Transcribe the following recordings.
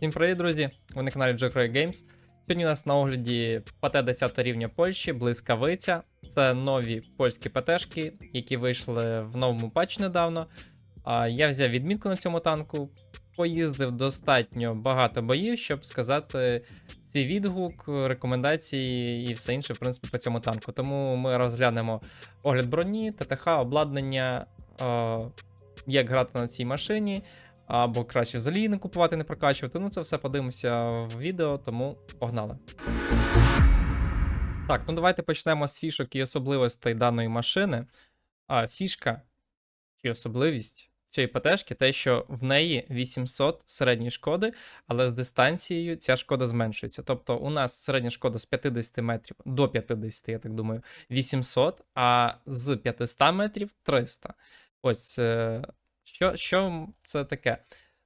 Всім привіт, друзі! Ви на каналі Jockroy Games. Сьогодні у нас на огляді ПТ 10 рівня Польщі, блискавиця. Це нові польські ПТшки, які вийшли в новому патчі недавно. А я взяв відмітку на цьому танку, поїздив достатньо багато боїв, щоб сказати свій відгук, рекомендації і все інше, в принципі, по цьому танку. Тому ми розглянемо огляд броні, ТТХ, обладнання, як грати на цій машині або краще взагалі не купувати, не прокачувати. Ну, це все подивимося в відео, тому погнали. Так, ну давайте почнемо з фішок і особливостей даної машини. А фішка чи особливість цієї ПТшки те, що в неї 800 середньої шкоди, але з дистанцією ця шкода зменшується. Тобто у нас середня шкода з 50 метрів до 50, я так думаю, 800, а з 500 метрів 300. Ось е, що, що це таке?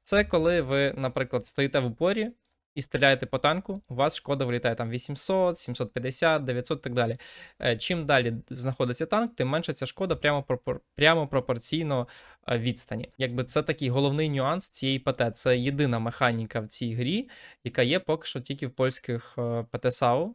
Це коли ви, наприклад, стоїте в упорі і стріляєте по танку, у вас шкода вилітає там 800, 750, 900 і так далі. Е, Чим далі знаходиться танк, тим менше ця шкода прямо, пропор... прямо пропорційно е, відстані. Якби це такий головний нюанс цієї ПТ. Це єдина механіка в цій грі, яка є поки що тільки в польських е, ПТ САУ.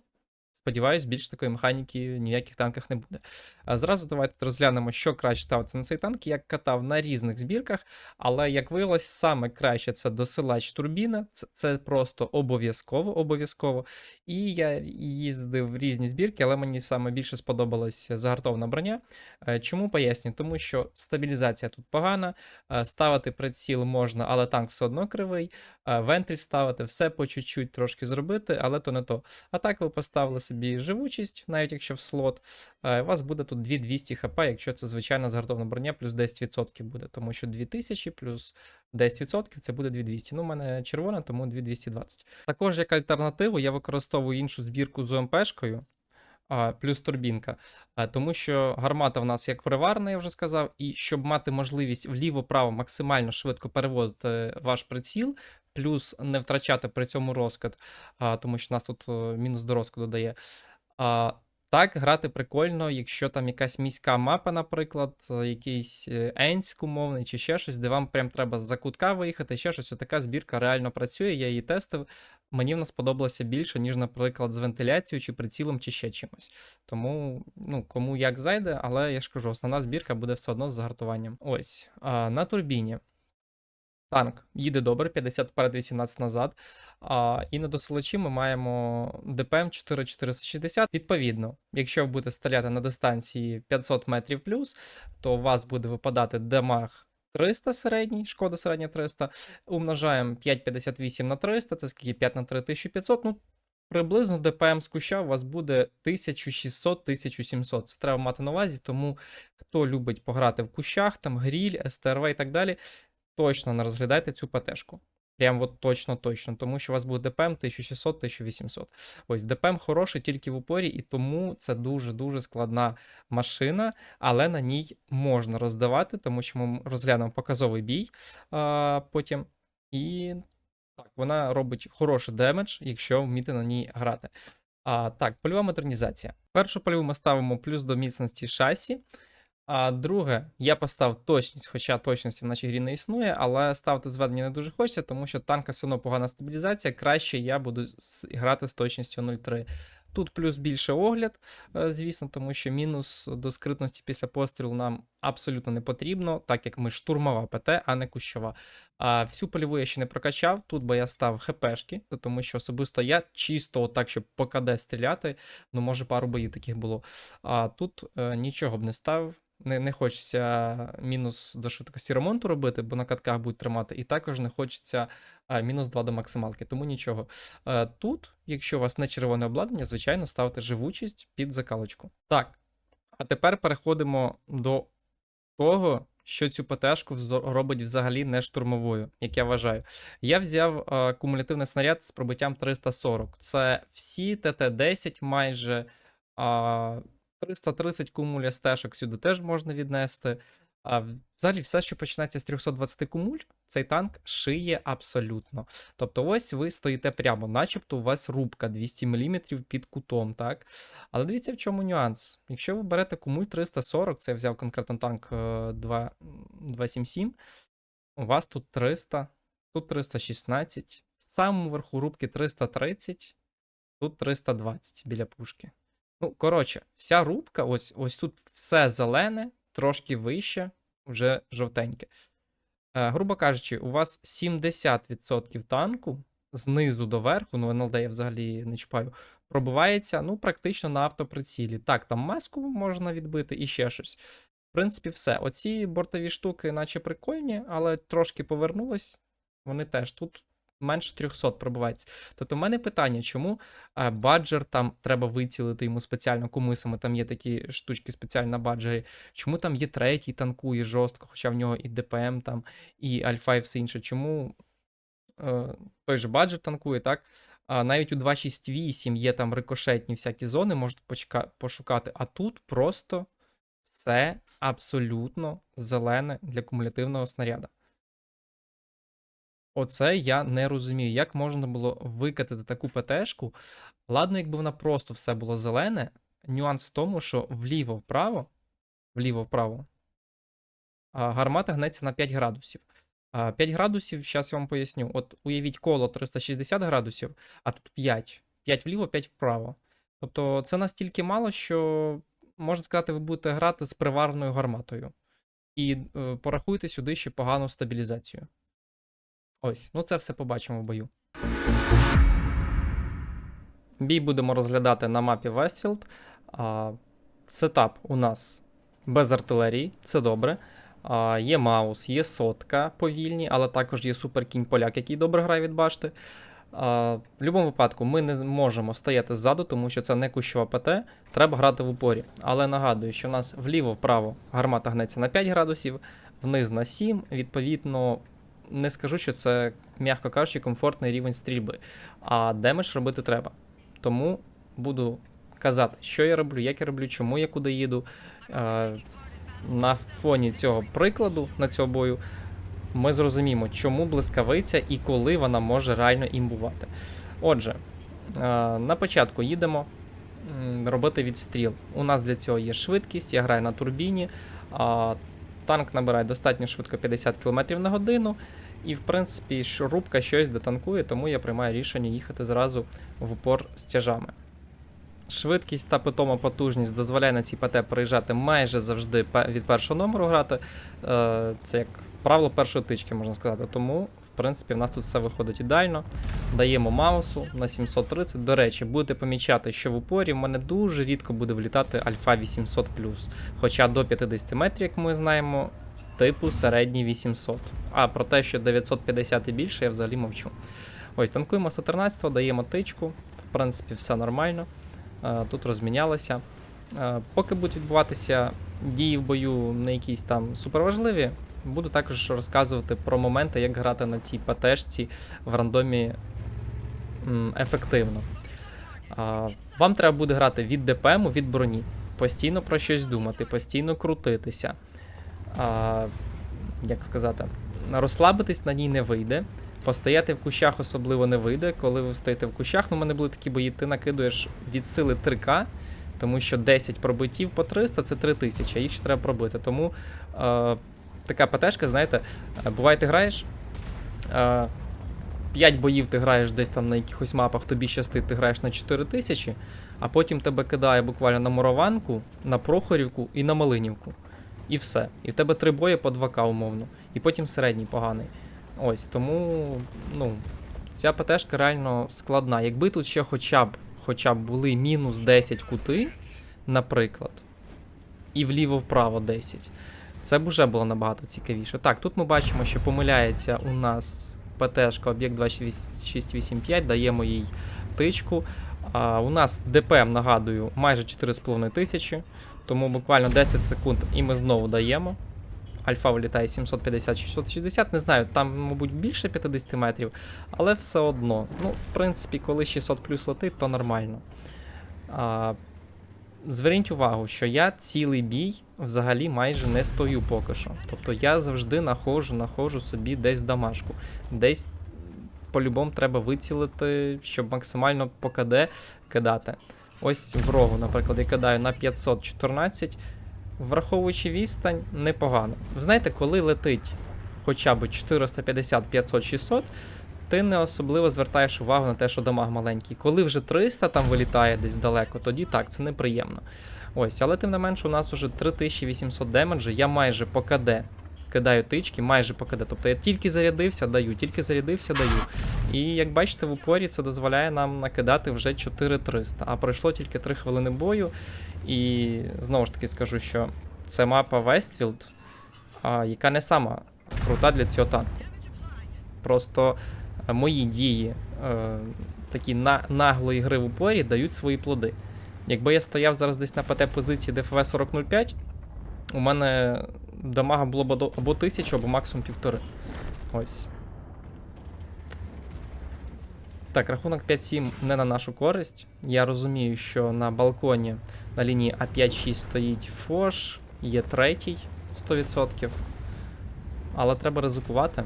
Сподіваюсь, більш такої механіки ніяких танках не буде. А зразу давайте розглянемо, що краще ставиться на цей танк. Я катав на різних збірках, але як виявилось, саме краще це досилач турбіна. Це, це просто обов'язково, обов'язково. І я їздив в різні збірки, але мені саме більше сподобалась загартована броня. Е, Чому поясню? Тому що стабілізація тут погана, е, ставити приціл можна, але танк все одно кривий. е, ставити, все по чуть-чуть трошки зробити, але то не то. А так ви поставили собі живучість, навіть якщо в слот, е, у вас буде тут 2200 хп, якщо це звичайна згартована броня, плюс 10% буде, тому що 2000 плюс 10% це буде 2200. Ну, у мене червона, тому 2220. Також як альтернативу я використовую іншу збірку з ОМПшкою. Плюс турбінка. Тому що гармата в нас як приварна, я вже сказав, і щоб мати можливість вліво-право максимально швидко переводити ваш приціл, плюс не втрачати при цьому розкид, а, тому що нас тут е, мінус до розкиду дає. А, так, грати прикольно, якщо там якась міська мапа, наприклад, е, якийсь е, Енськ умовний чи ще щось, де вам прям треба з-за кутка виїхати, ще щось. Така збірка реально працює, я її тестив. Мені вона сподобалося більше, ніж, наприклад, з вентиляцією чи прицілом, чи ще чимось. Тому, ну, кому як зайде, але я ж кажу, основна збірка буде все одно з загартуванням. Ось. А, на турбіні. Танк їде добре, 50 вперед, 18 назад. А, і на досилачі ми маємо ДПМ 4460. Відповідно, якщо ви будете стріляти на дистанції 500 метрів плюс, то у вас буде випадати демаг 300 середній, шкода середня 300. Умножаємо 5,58 на 300, це скільки 5 на 3 1500. Ну, приблизно ДПМ з куща у вас буде 1600-1700. Це треба мати на увазі, тому хто любить пограти в кущах, там гріль, СТРВ і так далі, точно не розглядайте цю ПТшку. Прям от точно, точно, тому що у вас буде ДПМ 1600-1800. Ось ДПМ хороший тільки в упорі, і тому це дуже-дуже складна машина, але на ній можна роздавати, тому що ми розглянемо показовий бій а, потім. І так, вона робить хороший демедж, якщо вміти на ній грати. А, Так, польова модернізація. Першу польову ми ставимо плюс до міцності шасі. А друге, я поставив точність, хоча точності в нашій грі не існує, але ставити зведення не дуже хочеться, тому що танка все одно погана стабілізація. Краще я буду грати з точністю 0,3. Тут плюс більше огляд, е, звісно, тому що мінус до скритності після пострілу нам абсолютно не потрібно, так як ми штурмова ПТ, а не кущова. А всю польову я ще не прокачав. Тут би я став ХПшки, тому що особисто я чисто так, щоб по КД стріляти, ну може пару боїв таких було. А тут е, нічого б не ставив. Не, не хочеться мінус до швидкості ремонту робити, бо на катках будуть тримати, і також не хочеться а, мінус 2 до максималки, тому нічого. Е, тут, якщо у вас не червоне обладнання, звичайно, ставте живучість під закалочку. Так, а тепер переходимо до того, що цю ПТшку робить взагалі не штурмовою, як я вважаю. Я взяв е, кумулятивний снаряд з пробиттям 340. Це всі ТТ-10 майже. А, 330 кумуля стежок сюди теж можна віднести. А взагалі, все, що починається з 320 кумуль, цей танк шиє абсолютно. Тобто, ось ви стоїте прямо, начебто у вас рубка 200 мм під кутом, так? Але дивіться, в чому нюанс. Якщо ви берете кумуль 340, це я взяв конкретно танк е, 2, 277, у вас тут 300, тут 316, В самому верху рубки 330, тут 320 біля пушки. Ну, коротше, вся рубка, ось, ось тут все зелене, трошки вище, вже жовтеньке. Е, грубо кажучи, у вас 70% танку знизу до верху, ну НЛД я взагалі не чіпаю, пробивається ну, практично на автоприцілі. Так, там маску можна відбити і ще щось. В принципі, все. Оці бортові штуки, наче прикольні, але трошки повернулись. Вони теж тут менше 300 пробивається. Тобто, в мене питання, чому е, баджер там треба вицілити йому спеціально кумисами, там є такі штучки спеціально на баджері. Чому там є третій, танкує жорстко, хоча в нього і ДПМ там, і Альфа, і все інше. Чому е, той же баджер танкує, так? А навіть у 268 є там рикошетні всякі зони, можете пошукати. А тут просто все абсолютно зелене для кумулятивного снаряда. Оце я не розумію, як можна було викатити таку ПТшку. Ладно, якби вона просто все було зелене. Нюанс в тому, що вліво-вправо, вліво-вправо, гармата гнеться на 5 градусів. А, 5 градусів, зараз я вам поясню. От уявіть коло 360 градусів, а тут 5. 5 вліво, 5 вправо. Тобто це настільки мало, що можна сказати, ви будете грати з приварною гарматою. І е, порахуйте сюди ще погану стабілізацію. Ось, ну це все побачимо в бою. Бій будемо розглядати на мапі Вестфілд. А, сетап у нас без артилерії, це добре. А, є Маус, є сотка повільні, але також є суперкінь поляк, який добре грає від башти. А, в будь-якому випадку ми не можемо стояти ззаду, тому що це не кущова ПТ, треба грати в упорі. Але нагадую, що у нас вліво-вправо гармата гнеться на 5 градусів, вниз на 7. Відповідно, не скажу, що це, м'яко кажучи, комфортний рівень стрільби. А демедж робити треба. Тому буду казати, що я роблю, як я роблю, чому я куди їду. Е, на фоні цього прикладу на цього бою ми зрозуміємо, чому блискавиця і коли вона може реально імбувати. Отже, е, на початку їдемо робити відстріл. У нас для цього є швидкість, я граю на турбіні. Танк набирає достатньо швидко 50 км на годину. І, в принципі, рубка щось детанкує, тому я приймаю рішення їхати зразу в упор з тяжами. Швидкість та питома потужність дозволяє на цій ПТ приїжджати майже завжди від першого номеру грати. Е, Це як правило першої тички, можна сказати. Тому, принципі, в нас тут все виходить ідеально. Даємо маусу на 730. До речі, будете помічати, що в упорі в мене дуже рідко буде влітати альфа 800 Хоча до 50 метрів, як ми знаємо, типу середній 800. А про те, що 950 і більше, я взагалі мовчу. Ось, танкуємо 113, даємо тичку. В принципі, все нормально. Е, Тут розмінялися. Е, Поки будуть відбуватися дії в бою не якісь там суперважливі, буду також розказувати про моменти, як грати на цій ПТшці в рандомі ефективно. Вам треба буде грати від ДПМу, від броні. Постійно про щось думати, постійно крутитися. Як сказати, розслабитись на ній не вийде. Постояти в кущах особливо не вийде. Коли ви стоїте в кущах, ну, у мене були такі бої, ти накидуєш від сили 3К, тому що 10 пробиттів по 300 це 3000, а їх ще треба пробити. Тому е, така ПТшка, знаєте, е, буває, ти граєш. Е, 5 боїв ти граєш десь там на якихось мапах, тобі щастить, ти граєш на 4000, а потім тебе кидає буквально на Мурованку, на Прохорівку і на Малинівку. І все. І в тебе три бої по 2К умовно. І потім середній поганий. Ось, тому, ну, ця ПТшка реально складна. Якби тут ще хоча б, хоча б були мінус 10 кути, наприклад, і вліво-вправо 10, це б уже було набагато цікавіше. Так, тут ми бачимо, що помиляється у нас ПТшка об'єкт 2685, даємо їй тичку. А, у нас ДПМ, нагадую, майже 4,5 тисячі, тому буквально 10 секунд і ми знову даємо. Альфа вилітає 750-660, не знаю, там, мабуть, більше 50 метрів, але все одно. Ну, в принципі, коли 600 плюс летить, то нормально. А, зверніть увагу, що я цілий бій взагалі майже не стою поки що. Тобто я завжди находжу, находжу собі десь дамашку. Десь по-любому треба вицілити, щоб максимально по КД кидати. Ось в рогу, наприклад, я кидаю на 514. Враховуючи відстань, непогано. Ви знаєте, коли летить хоча б 450, 500, 600, ти не особливо звертаєш увагу на те, що дамаг маленький. Коли вже 300 там вилітає десь далеко, тоді так, це неприємно. Ось, але тим не менше, у нас уже 3800 демеджа, я майже по КД кидаю тички, майже по КД. Тобто я тільки зарядився, даю, тільки зарядився, даю. І як бачите, в упорі це дозволяє нам накидати вже 4300. А пройшло тільки 3 хвилини бою. І знову ж таки скажу, що це мапа Вестфілд, яка не сама крута для цього танку. Просто мої дії е, такі на, наглої гри в упорі дають свої плоди. Якби я стояв зараз десь на ПТ позиції ДФВ 4005, у мене дамага було б або 1000, або максимум півтори. Ось. Так, рахунок 5-7 не на нашу користь. Я розумію, що на балконі на лінії А5-6 стоїть Фош, є третій 100%. Але треба ризикувати.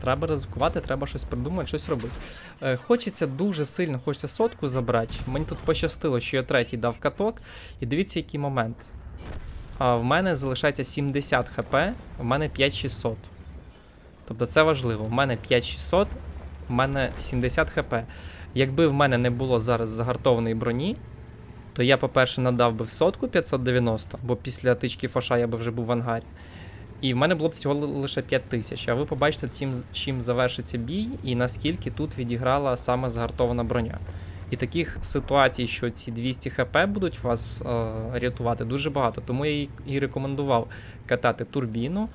Треба ризикувати, треба щось придумати, щось робити. Е, хочеться дуже сильно, хочеться сотку забрати. Мені тут пощастило, що я третій дав каток. І дивіться, який момент. А, в мене залишається 70 хп, в мене 5600. Тобто це важливо. В мене 5600, в мене 70 хп. Якби в мене не було зараз загартованої броні, то я, по-перше, надав би в сотку 590, бо після тички фоша я би вже був в ангарі. І в мене було б всього лише 5 тисяч. А ви побачите, цим, чим завершиться бій, і наскільки тут відіграла саме загартована броня. І таких ситуацій, що ці 200 хп будуть вас е, рятувати, дуже багато. Тому я і, рекомендував катати турбіну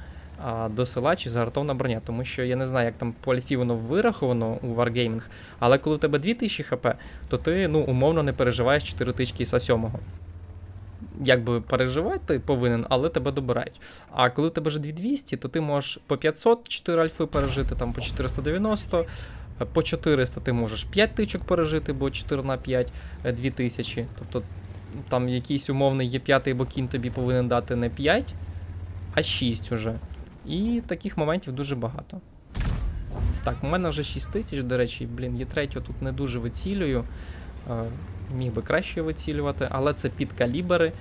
до села чи загартована броня. Тому що я не знаю, як там по воно вираховано у Wargaming, але коли в тебе 2000 хп, то ти ну, умовно не переживаєш 4 тички ІСа 7 якби переживати ти повинен, але тебе добирають. А коли в тебе вже 2200, то ти можеш по 500 4 альфи пережити, там по 490, е, по 400 ти можеш 5 тичок пережити, бо 4 на 5 е, 2000. Тобто там якийсь умовний є п'ятий бокін тобі повинен дати не 5, а 6 уже. І таких моментів дуже багато. Так, у мене вже 6 тисяч, до речі, блін, є третю тут не дуже вицілюю. Міг би краще вицілювати, але це під калібри.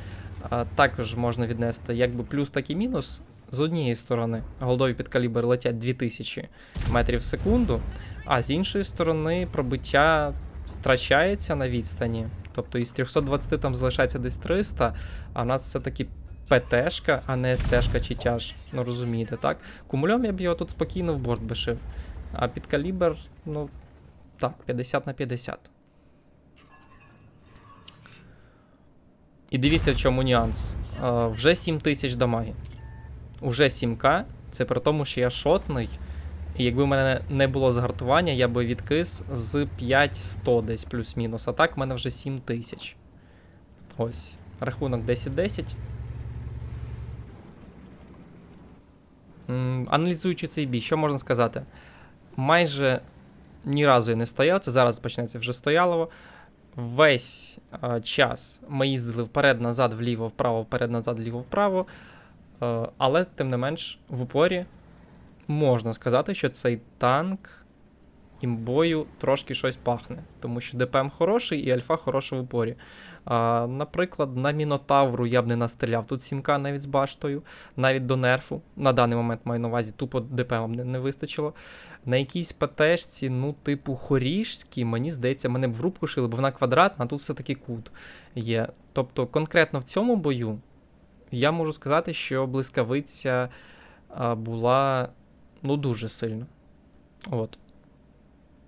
Також можна віднести якби плюс, так і мінус. З однієї сторони, голдові під калібр летять 2000 метрів в секунду, а з іншої сторони пробиття втрачається на відстані. Тобто із 320 там залишається десь 300, а в нас все-таки ПТшка, а не СТшка чи тяж. Ну розумієте, так? Кумульом я б його тут спокійно в борт би шив. А під калібр, ну так, 50 на 50. І дивіться, в чому нюанс. Е, вже 7 тисяч дамаги. Уже 7к. Це при тому, що я шотний. І якби в мене не було згартування, я би відкис з 5100 десь плюс-мінус. А так в мене вже 7 тисяч. Ось. Рахунок 10-10. Аналізуючи цей бій, що можна сказати? Майже ні разу я не стояв, це зараз почнеться вже стоялово. Весь е, час ми їздили вперед-назад, вліво, вправо, вперед-назад, вліво, вправо. Е, але, тим не менш, в упорі можна сказати, що цей танк імбою трошки щось пахне. Тому що ДПМ хороший і альфа хороша в упорі. А, наприклад, на Мінотавру я б не настріляв. Тут 7К навіть з баштою, навіть до нерфу. На даний момент маю на увазі, тупо ДПМ не, не вистачило. На якійсь ПТшці, ну, типу хоріжській, мені здається, мене б в рубку шили, бо вона квадратна, а тут все-таки кут є. Тобто, конкретно в цьому бою я можу сказати, що блискавиця а, була ну, дуже сильно. От.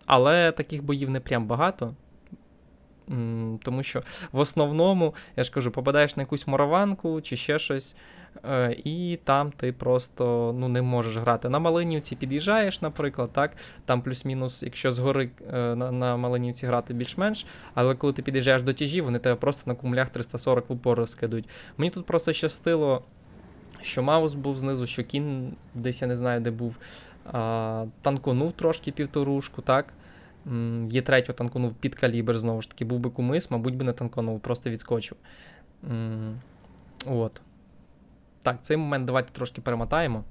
Але таких боїв не прям багато. Тому що в основному, я ж кажу, попадаєш на якусь мураванку чи ще щось, е, і там ти просто ну, не можеш грати. На Малинівці під'їжджаєш, наприклад, так, там плюс-мінус, якщо згори е, на, на Малинівці грати більш-менш, але коли ти під'їжджаєш до тяжів, вони тебе просто на кумулях 340 в упор розкидують. Мені тут просто щастило, що Маус був знизу, що кін десь я не знаю, де був. А, танконув трошки півторушку, так. Є третього танконув під калібр, знову ж таки, був би кумис, мабуть би не танконув, просто відскочив. От. Так, цей момент давайте трошки перемотаємо.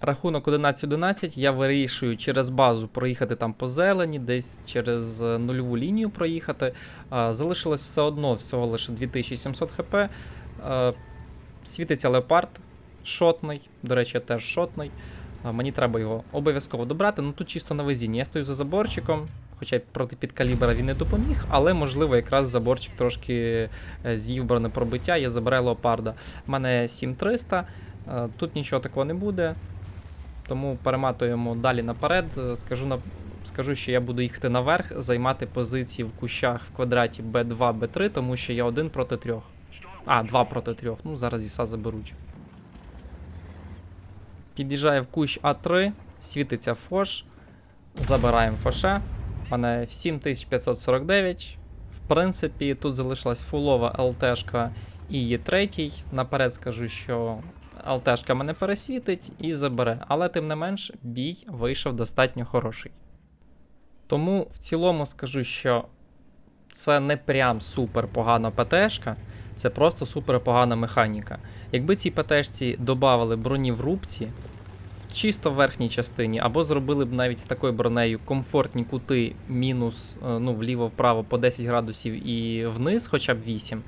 Рахунок 11-11. Я вирішую через базу проїхати там по зелені, десь через е, нульову лінію проїхати. Залишилось все одно всього лише 2700 хп. Е, Світиться леопард, шотний. До речі, теж шотний. Мені треба його обов'язково добрати. Ну тут чисто на везінні. Я стою за заборчиком, хоча проти підкалібра він не допоміг, але можливо якраз заборчик трошки е, з'їв бронепробиття, я забираю леопарда. У мене 7300, е, тут нічого такого не буде. Тому перематуємо далі наперед. Е, Скажу на. Скажу, що я буду їхати наверх, займати позиції в кущах в квадраті B2, B3, тому що я один проти трьох. А, два проти трьох. Ну, зараз іса заберуть. Під'їжджає в кущ А3, світиться фош. Забираємо фоша. У мене 7549. В принципі, тут залишилась фулова ЛТшка і є третій. Наперед скажу, що ЛТшка мене пересвітить і забере. Але тим не менш, бій вийшов достатньо хороший. Тому в цілому скажу, що це не прям супер погана ПТшка, це просто супер погана механіка. Якби цій ПТшці додавали броні в рубці, в чисто верхній частині, або зробили б навіть з такою бронею комфортні кути мінус е, ну, вліво-вправо по 10 градусів і вниз, хоча б 8,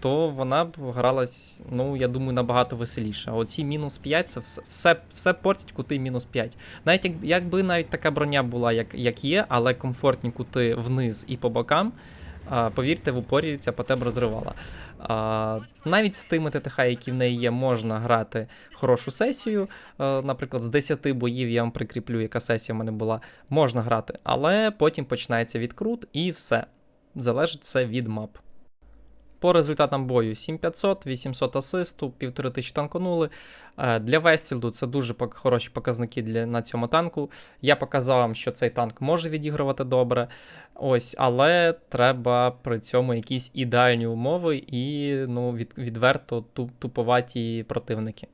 то вона б гралась, ну, я думаю, набагато веселіше. А оці мінус 5 це все, все, все портять кути мінус 5. Навіть як, якби навіть така броня була, як, як є, але комфортні кути вниз і по бокам. Повірте, в упорі ця потеб розривала. Навіть з тими ТТХ, які в неї є, можна грати хорошу сесію. Наприклад, з 10 боїв я вам прикріплю, яка сесія в мене була, можна грати, але потім починається відкрут і все. Залежить все від мап. По результатам бою 7500, 800 асисту, 1500 танконули. Е, Для Вестфілду це дуже хороші показники для, на цьому танку. Я показав вам, що цей танк може відігрувати добре. Ось, але треба при цьому якісь ідеальні умови і ну, від, відверто туп, туповаті противники.